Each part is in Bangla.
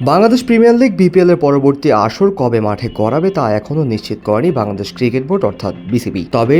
বাংলাদেশ প্রিমিয়ার লিগ বিপিএল এর পরবর্তী আসর কবে মাঠে গড়াবে তা এখনও নিশ্চিত করেনি বাংলাদেশ ক্রিকেট বোর্ড, অর্থাৎ বিসিবি। তবে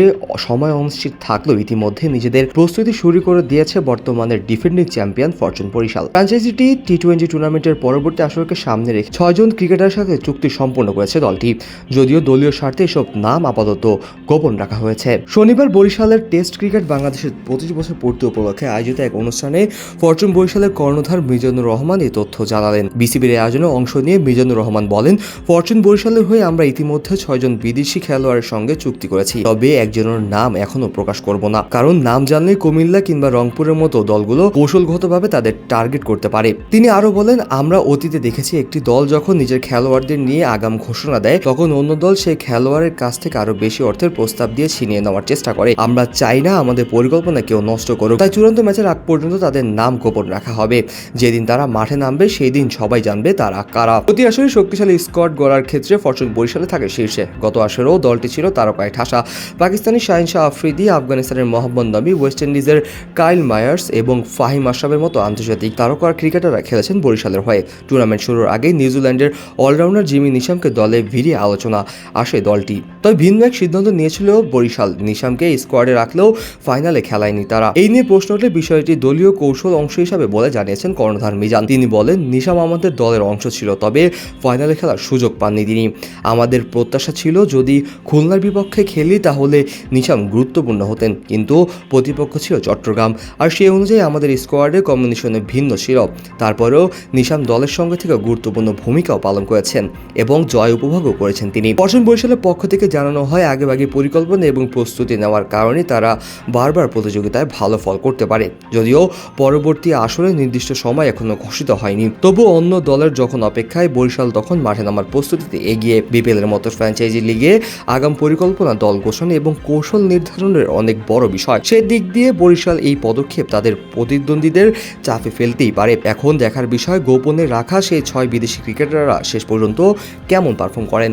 সময় অনিশ্চিত থাকলেও ইতিমধ্যে নিজেদের প্রস্তুতি শুরু করে দিয়েছে বর্তমানের ডিফেন্ডিং চ্যাম্পিয়ন ফরচুন বরিশাল। ফ্র্যাঞ্চাইজিটি টি টোয়েন্টি টুর্নামেন্টের পরবর্তী আসরকে সামনে রেখে ছয়জন ক্রিকেটারের সাথে চুক্তি সম্পন্ন করেছে দলটি। যদিও দলীয় স্বার্থে এসব নাম আপাতত গোপন রাখা হয়েছে। শনিবার বরিশালের টেস্ট ক্রিকেট বাংলাদেশের পঁচিশ বছর পূর্তি উপলক্ষে আয়োজিত এক অনুষ্ঠানে ফরচুন বরিশালের কর্ণধার মিজানুর রহমান এই তথ্য জানালেন। বিসিবির এই আয়োজনে অংশ নিয়ে মিজানুর রহমান বলেন ফরচুন বরিশালের হয়ে আমরা ইতিমধ্যে ছয়জন বিদেশি খেলোয়াড়ের সঙ্গে চুক্তি করেছি। তবে একজনের নাম এখনও প্রকাশ করব না। কারণ নাম জানলে কুমিল্লা কিংবা রংপুরের মতো দলগুলো কৌশলগতভাবে তাদের টার্গেট করতে পারে। তিনি আরও বলেন, আমরা অতীতে দেখেছি একটি দল যখন নিজের খেলোয়াড়দের নিয়ে আগাম ঘোষণা দেয়, তখন অন্য দল সেই খেলোয়াড়ের কাছ থেকে আরও বেশি অর্থের প্রস্তাব দিয়ে ছিনিয়ে নেওয়ার চেষ্টা করে। আমরা চাই না আমাদের পরিকল্পনা কেউ নষ্ট করুক। তাই চূড়ান্ত ম্যাচের আগ পর্যন্ত তাদের নাম গোপন রাখা হবে। যেদিন তারা মাঠে নামবে, সেই দিন সবাই জানবে। তারা কারা। প্রতি আসরে শক্তিশালী স্কোয়াড গড়ার ক্ষেত্রে ফরচুন বরিশালে থাকে শীর্ষে। গত আসরেও দলটি ছিল তারকায় ঠাসা। পাকিস্তানি শাহিন শাহ আফ্রিদি, আফগানিস্তানের মোহাম্মদ নবী ওয়েস্ট ইন্ডিজের কাইল মায়ার্স এবং ফাহিম আশরাফের মতো আন্তর্জাতিক তারকার ক্রিকেটাররা খেলেছেন বরিশালের হয়ে। টুর্নামেন্ট শুরুর আগেই নিউজিল্যান্ডের অলরাউন্ডার জিমি নিশামকে দলে ভিড়িয়ে আলোচনা আসে দলটি। তবে ভিন্ন এক সিদ্ধান্ত নিয়েছিল বরিশাল। নিশামকে স্কোয়াডে রাখলেও ফাইনালে খেলায়নি তারা। এই নিয়ে প্রশ্ন উঠলে বিষয়টি দলীয় কৌশল অংশ হিসাবে বলে জানিয়েছেন কর্ণধার মিজান। তিনি বলেন, নিশাম আমাদের দলের অংশ ছিল, তবে ফাইনালে খেলার সুযোগ পাননি তিনি। আমাদের প্রত্যাশা ছিল, যদি খুলনার বিপক্ষে খেলি, তাহলে নিশাম গুরুত্বপূর্ণ হতেন, কিন্তু প্রতিপক্ষ ছিল চট্টগ্রাম। আর সেই অনুযায়ী আমাদের স্কোয়াডের কম্বিনেশনে ভিন্ন ছিল। তারপরেও নিশাম দলের সঙ্গে থেকে গুরুত্বপূর্ণ ভূমিকাও পালন করেছেন এবং জয় উপভোগও করেছেন তিনি। পর্ষণ বরিশালের পক্ষ থেকে জানানো হয়, আগেভাগে পরিকল্পনা এবং প্রস্তুতি নেওয়ার কারণে তারা বারবার প্রতিযোগিতায় ভালো ফল করতে পারে। যদিও পরবর্তী আসরে নির্দিষ্ট সময় এখনও ঘোষিত হয়নি। তবু অন্য দলের যখন অপেক্ষায়, বরিশাল তখন মাঠে নামার প্রস্তুতিতে এগিয়ে বিপিএলের মতো ফ্র্যাঞ্চাইজি লিগে আগাম পরিকল্পনা, দল ঘোষণা এবং কৌশল নির্ধারণের অনেক বড় বিষয়। সে দিক দিয়ে বরিশাল এই পদক্ষেপ তাদের প্রতিদ্বন্দ্বীদের চাপে ফেলতেই পারে। এখন দেখার বিষয়, গোপনে রাখা সেই ছয় বিদেশি ক্রিকেটাররা শেষ পর্যন্ত কেমন পারফর্ম করেন?